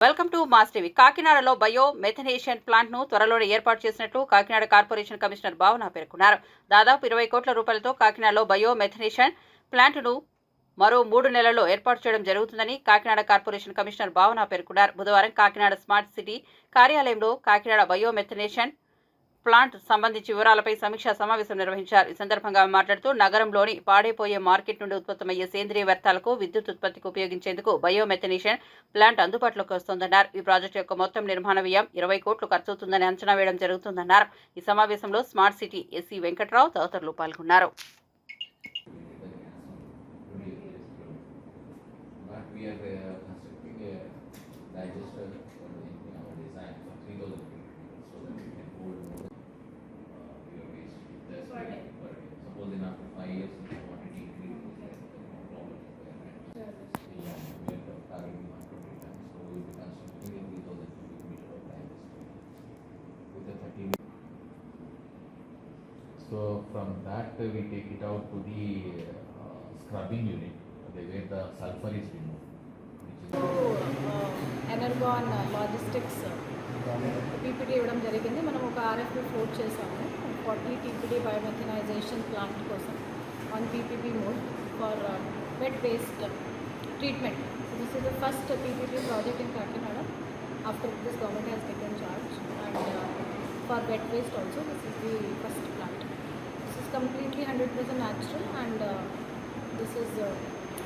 Welcome to mass TV కాకినాడలో bio methanation ప్లాంట్ను త్వరలోనే ఏర్పాటు చేసినట్లు కాకినాడ కార్పొరేషన్ కమిషనర్ భావన పేర్కొన్నారు. దాదాపు ఇరవై కోట్ల రూపాయలతో కాకినాడలో బయో మెథనేషన్ ప్లాంట్ను మరో మూడు నెలల్లో ఏర్పాటు చేయడం జరుగుతుందని కాకినాడ కార్పొరేషన్ కమిషనర్ భావన పేర్కొన్నారు. బుధవారం కాకినాడ స్మార్ట్ సిటీ కార్యాలయంలో కాకినాడ బయో మెథనేషన్ ప్లాంట్ సంబంధించి వివరాలపై సమీక్షా సమావేశం నిర్వహించారు. ఈ సందర్భంగా మాట్లాడుతూ నగరంలోని పాడైపోయే మార్కెట్ నుండి ఉత్పత్తమయ్యే సేంద్రియ వ్యర్థాలకు విద్యుత్ ఉత్పత్తికి ఉపయోగించేందుకు బయోమెథనేషన్ ప్లాంట్ అందుబాటులోకి వస్తోందన్నారు. ఈ ప్రాజెక్టు యొక్క మొత్తం నిర్మాణ వ్యయం ఇరవై కోట్లు ఖర్చవుతుందని అంచనా వేయడం జరుగుతుందన్నారు. ఈ సమావేశంలో స్మార్ట్ సిటీ ఎస్సీ వెంకట్రావు తదితరులు పాల్గొన్నారు. We are constructing a digester. So from that, uh, we take it out to the uh, scrubbing unit, the where the sulfur is removed. which is- energon logistics PPT ఇవ్వడం జరిగింది. మనం ఒక RFP float చేసాము forty TPD biomethanization plant కోసం on PPP mode for wet waste treatment this is the first PPP project in Kakinada after this government has taken charge and for wet waste also this is the first plant this is completely hundred uh, this and uh,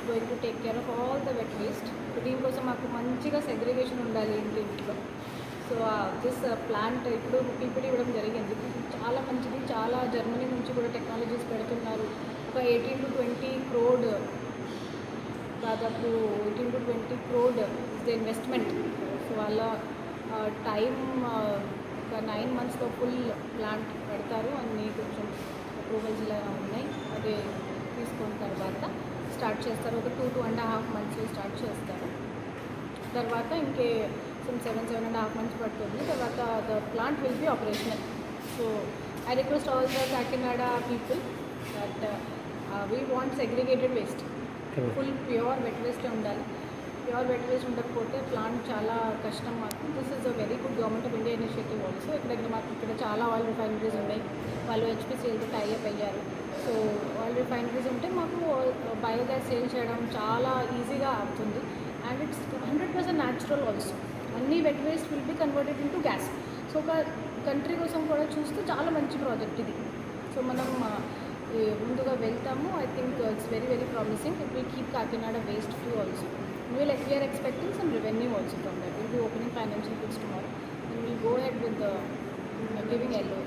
going to take take care of all the wet దీని దీనికోసం మాకు మంచిగా segregation ఉండాలి ఇంటి ఇంట్లో. So this plant ఇప్పుడు ఇప్పుడు ఇవ్వడం జరిగింది. చాలా మంచిది. చాలా జర్మనీ నుంచి కూడా టెక్నాలజీస్ పెడుతున్నారు. ఒక ఎయిటీన్ టు ట్వంటీ క్రోడ్ దాదాపు eighteen to twenty crore is the investment so వాళ్ళ టైం ఒక నైన్ మంత్స్లో ఫుల్ ప్లాంట్ పెడతారు. అన్నీ కొంచెం అప్రూవల్స్ ఇలా ఉన్నాయి. అదే తీసుకున్న తర్వాత స్టార్ట్ చేస్తారు. ఒక టూ టూ అండ్ హాఫ్ మంత్స్లో స్టార్ట్ చేస్తారు. తర్వాత ఇంకే some seven seven and half months పడుతుంది. తర్వాత the plant will be operational. So I request all the Kakinada people that we want segregated waste full pure wet వేస్టే ఉండాలి. Pure wet ఉండకపోతే plant చాలా కష్టం. మాకు this is a very good government of India initiative also ఇక్కడ మాకు ఇక్కడ చాలా ఆయిల్ రిఫైనరీస్ ఉన్నాయి. వాళ్ళు హెచ్పిసిఎల్తో టైఅప్ అయ్యారు. సో ఆయిల్ రిఫైనరీస్ ఉంటే మాకు uh, బయోగ్యాస్ సేల్ చేయడం చాలా ఈజీగా అవుతుంది. And it's hundred percent natural also అన్ని wet waste will be converted into gas so ఒక కంట్రీ కోసం కూడా చూస్తే చాలా మంచి ప్రాజెక్ట్ ఇది. సో మనం uh, ముందుగా వెళ్తాము. I think it's very very promising it will keep Kakinada waste free also will we're expecting some revenue also from that will be opening financial bills tomorrow and will go head with giving yellow